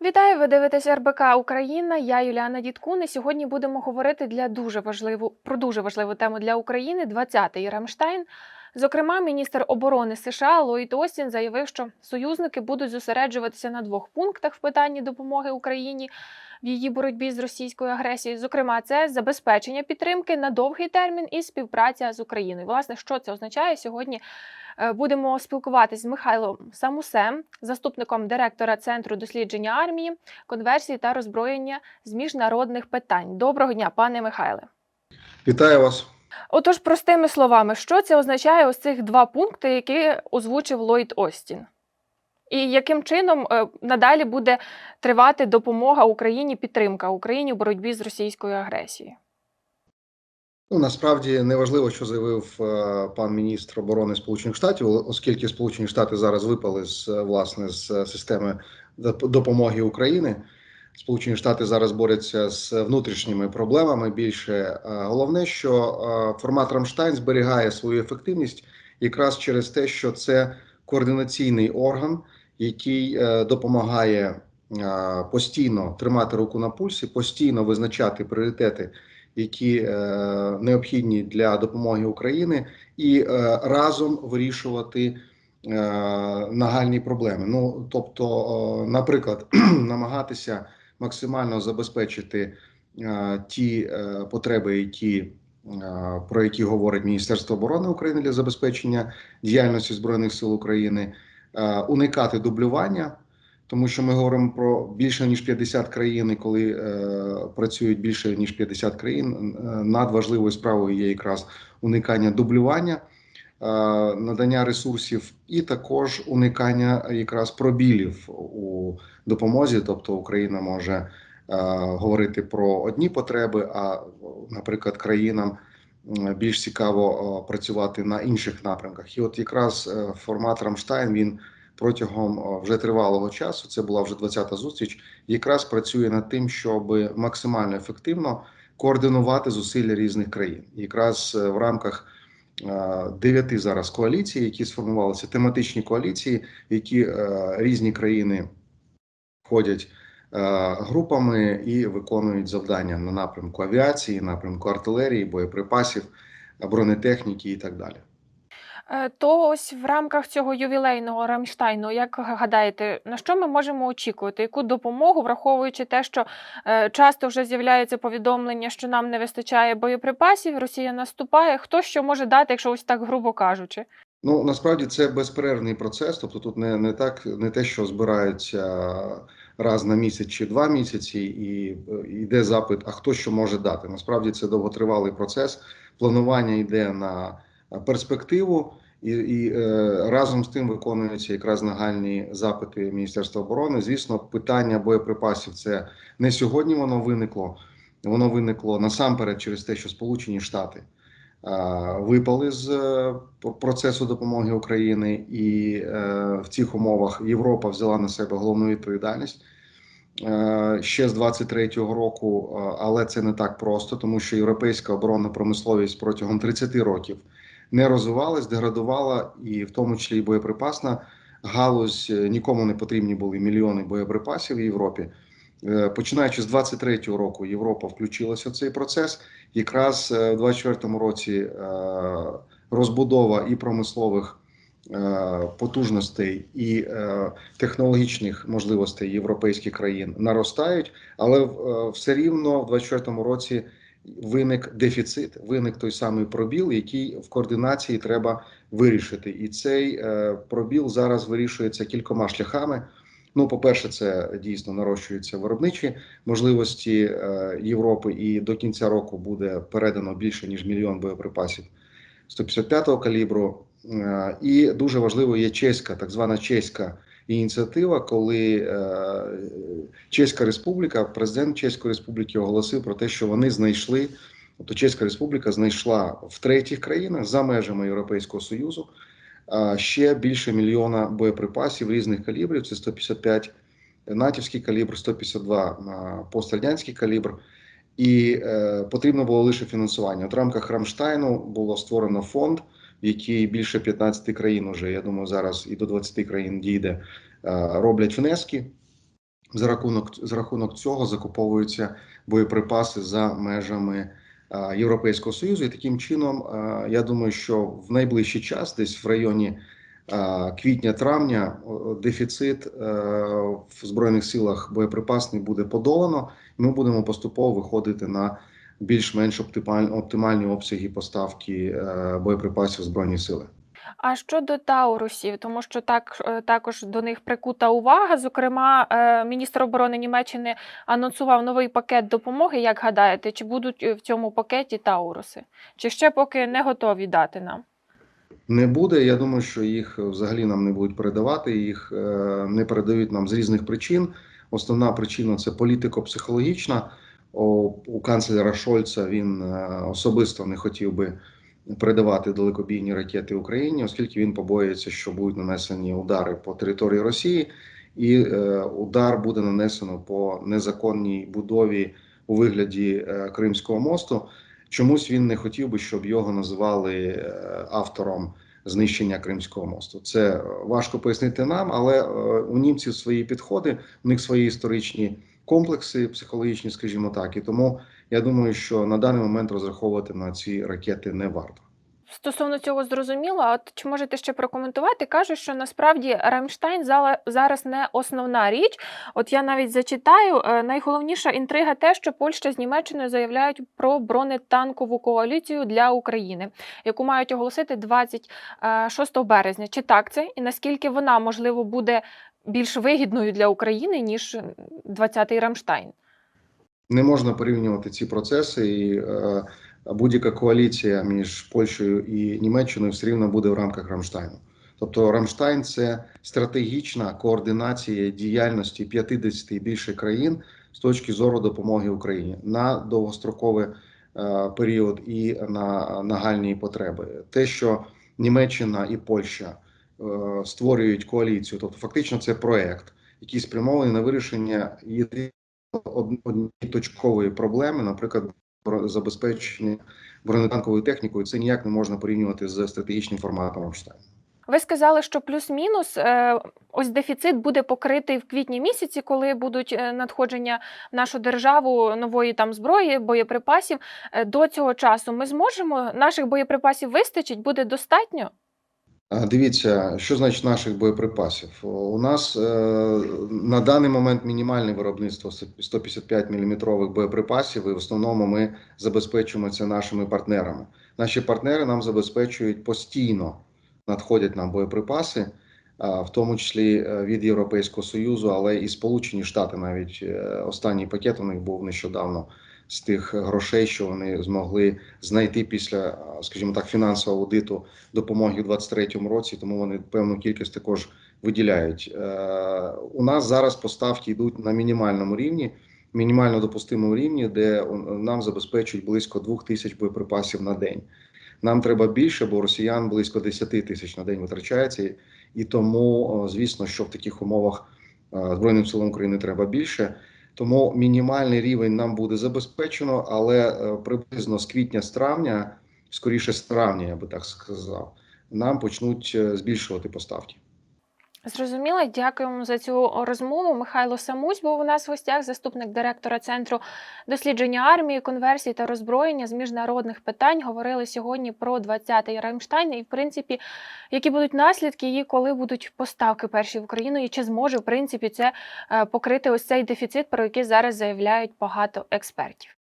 Вітаю! Ви дивитесь РБК Україна. Я Юліана Діткун. І сьогодні будемо говорити для дуже важливу про дуже важливу тему для України. 20-й Рамштайн. Зокрема, міністр оборони США Ллойд Остін заявив, що союзники будуть зосереджуватися на двох пунктах в питанні допомоги Україні в її боротьбі з російською агресією. Зокрема, це забезпечення підтримки на довгий термін і співпраця з Україною. Власне, що це означає сьогодні? Е, Будемо спілкуватись з Михайлом Самусем, заступником директора Центру дослідження армії, конверсії та роззброєння з міжнародних питань. Доброго дня, пане Михайле. Вітаю вас. Отож, простими словами, що це означає ось цих два пункти, які озвучив Ллойд Остін? І яким чином е, надалі буде тривати допомога Україні, підтримка Україні в боротьбі з російською агресією? Ну насправді не важливо, що заявив е, пан міністр оборони Сполучених Штатів, оскільки Сполучені Штати зараз випали з е, власне з системи допомоги України. Сполучені Штати зараз борються з внутрішніми проблемами. Більше Е, головне, що е, формат Рамштайн зберігає свою ефективність якраз через те, що це координаційний орган, який е, допомагає постійно тримати руку на пульсі, постійно визначати пріоритети, які необхідні для допомоги України, і разом вирішувати нагальні проблеми. Ну тобто, наприклад, намагатися максимально забезпечити е, ті е, потреби, які е, про які говорить Міністерство оборони України для забезпечення діяльності збройних сил України, уникати дублювання. Тому що ми говоримо про більше ніж 50 країн, і коли е, працюють більше ніж 50 країн, надважливою справою є якраз уникання дублювання, надання ресурсів, і також уникання якраз пробілів у допомозі. Тобто Україна може е, говорити про одні потреби, а, наприклад, країнам більш цікаво е, працювати на інших напрямках. І от якраз е, формат Рамштайн він протягом вже тривалого часу. Це була вже 20-та зустріч. Якраз працює над тим, щоб максимально ефективно координувати зусилля різних країн. Якраз е, в рамках е, дев'яти зараз коаліцій, які сформувалися, тематичні коаліції, які е, різні країни входять е, групами і виконують завдання на напрямку авіації, напрямку артилерії, боєприпасів, бронетехніки і так далі. Е, То ось в рамках цього ювілейного Рамштайну, як гадаєте, на що ми можемо очікувати? Яку допомогу, враховуючи те, що е, часто вже з'являється повідомлення, що нам не вистачає боєприпасів, Росія наступає. Хто що може дати, якщо ось так грубо кажучи? Ну насправді це безперервний процес. Тобто, тут не, не так, не те, що збираються раз на місяць чи два місяці, і е, йде запит, а хто що може дати. Насправді це довготривалий процес. Планування йде на перспективу, і, і е, разом з тим виконуються якраз нагальні запити Міністерства оборони. Звісно, питання боєприпасів це не сьогодні воно виникло. Воно виникло насамперед через те, що Сполучені Штати випали з е, процесу допомоги України, і е, в цих умовах Європа взяла на себе головну відповідальність. Ще з 23-го року, але це не так просто, тому що європейська оборонна промисловість протягом 30 років не розвивалась, деградувала, і в тому числі і боєприпасна галузь е, нікому не потрібні були мільйони боєприпасів в Європі. Е, Починаючи з 23-го року, Європа включилася в цей процес. Якраз е, в 24-му році розбудова і промислових потужностей і технологічних можливостей європейських країн наростають, але все рівно в 24-му році виник дефіцит, виник той самий пробіл, який в координації треба вирішити. І цей е, пробіл зараз вирішується кількома шляхами. Ну, по-перше, це дійсно нарощуються виробничі можливості е, Європи, і до кінця року буде передано більше ніж мільйон боєприпасів 155-го калібру. Е, І дуже важливо є чеська, так звана чеська ініціатива, коли е, Чеська Республіка, президент Чеської Республіки оголосив про те, що вони знайшли, тобто Чеська Республіка знайшла в третіх країнах за межами Європейського Союзу ще більше мільйона боєприпасів різних калібрів. Це 155 натівський калібр, 152 е, пострадянський калібр. І е, потрібно було лише фінансування. От в рамках Рамштайну було створено фонд, в який більше 15 країн уже, я думаю, зараз і до 20 країн дійде, е, роблять внески. За рахунок за рахунок цього закуповуються боєприпаси за межами е, Європейського союзу, і таким чином е, я думаю, що в найближчий час, десь в районі квітня-травня, дефіцит в збройних силах боєприпасний буде подолано. і Ми будемо поступово виходити на більш-менш оптимальні, обсяги поставки е, боєприпасів в збройні сили. А щодо Таурусів, тому що так е, також до них прикута увага. Зокрема, е, міністр оборони Німеччини анонсував новий пакет допомоги. Як гадаєте, чи будуть в цьому пакеті Тауруси? Чи ще поки не готові дати нам? Не буде. Я думаю, що їх взагалі нам не будуть передавати. Їх не передають нам з різних причин. Основна причина це політико-психологічна. У канцлера Шольца він е, особисто не хотів би передавати далекобійні ракети Україні, оскільки він побоюється, що будуть нанесені удари по території Росії, і е, удар буде нанесено по незаконній будові у вигляді е, Кримського мосту. Чомусь він не хотів би, щоб його називали автором знищення Кримського мосту. Це важко пояснити нам, але у німців свої підходи, у них свої історичні комплекси, психологічні, скажімо так. І тому я думаю, що на даний момент розраховувати на ці ракети не варто. Стосовно цього зрозуміло, от чи можете ще прокоментувати? Кажуть, що насправді Рамштайн зала- зараз не основна річ. От я навіть зачитаю. е, Найголовніша інтрига те, що Польща з Німеччиною заявляють про бронетанкову коаліцію для України, яку мають оголосити 26 березня. Чи так це? І наскільки вона можливо буде більш вигідною для України ніж 20-й Рамштайн? Не можна порівнювати ці процеси, і е, будь-яка коаліція між Польщею і Німеччиною все рівно буде в рамках Рамштайну. Тобто Рамштайн це стратегічна координація діяльності 50 і більше країн з точки зору допомоги Україні на довгостроковий е, період і на нагальні потреби. Те, що Німеччина і Польща створюють коаліцію, тобто фактично це проект, який спрямований на вирішення єдиної однієї точкової проблеми, наприклад, забезпечення бронетанковою технікою, це ніяк не можна порівнювати з стратегічним форматом Рамштайну. Ви сказали, що плюс-мінус е, ось дефіцит буде покритий в квітні місяці, коли будуть е, надходження в нашу державу нової там зброї, боєприпасів. Е, До цього часу ми зможемо наших боєприпасів вистачить, буде достатньо. Дивіться, що значить наших боєприпасів. У нас е, на даний момент мінімальне виробництво 155 мм боєприпасів, і в основному ми забезпечуємо це нашими партнерами. Наші партнери нам забезпечують постійно надходять нам боєприпаси, а, в тому числі е, від Європейського Союзу, але і Сполучені Штати навіть е, останній пакет у них був нещодавно з тих грошей, що вони змогли знайти після, скажімо так, фінансового аудиту допомоги у 2023 році, тому вони певну кількість також виділяють. Е, У нас зараз поставки йдуть на мінімальному рівні, мінімально допустимому рівні, де нам забезпечують близько 2 тисяч боєприпасів на день. Нам треба більше, бо росіян близько 10 тисяч на день витрачається, і- тому, звісно, що в таких умовах е, Збройним силам України треба більше. Тому мінімальний рівень нам буде забезпечено, але е, приблизно з квітня з травня, скоріше з травня, я би так сказав, нам почнуть е, збільшувати поставки. Зрозуміло, дякуємо за цю розмову. Михайло Самусь був у нас в гостях, заступник директора центру дослідження армії, конверсії та роззброєння з міжнародних питань. Говорили сьогодні про 20-й Раймштайн і, в принципі, які будуть наслідки і коли будуть поставки перші в Україну, і чи зможе в принципі це е, покрити ось цей дефіцит, про який зараз заявляють багато експертів.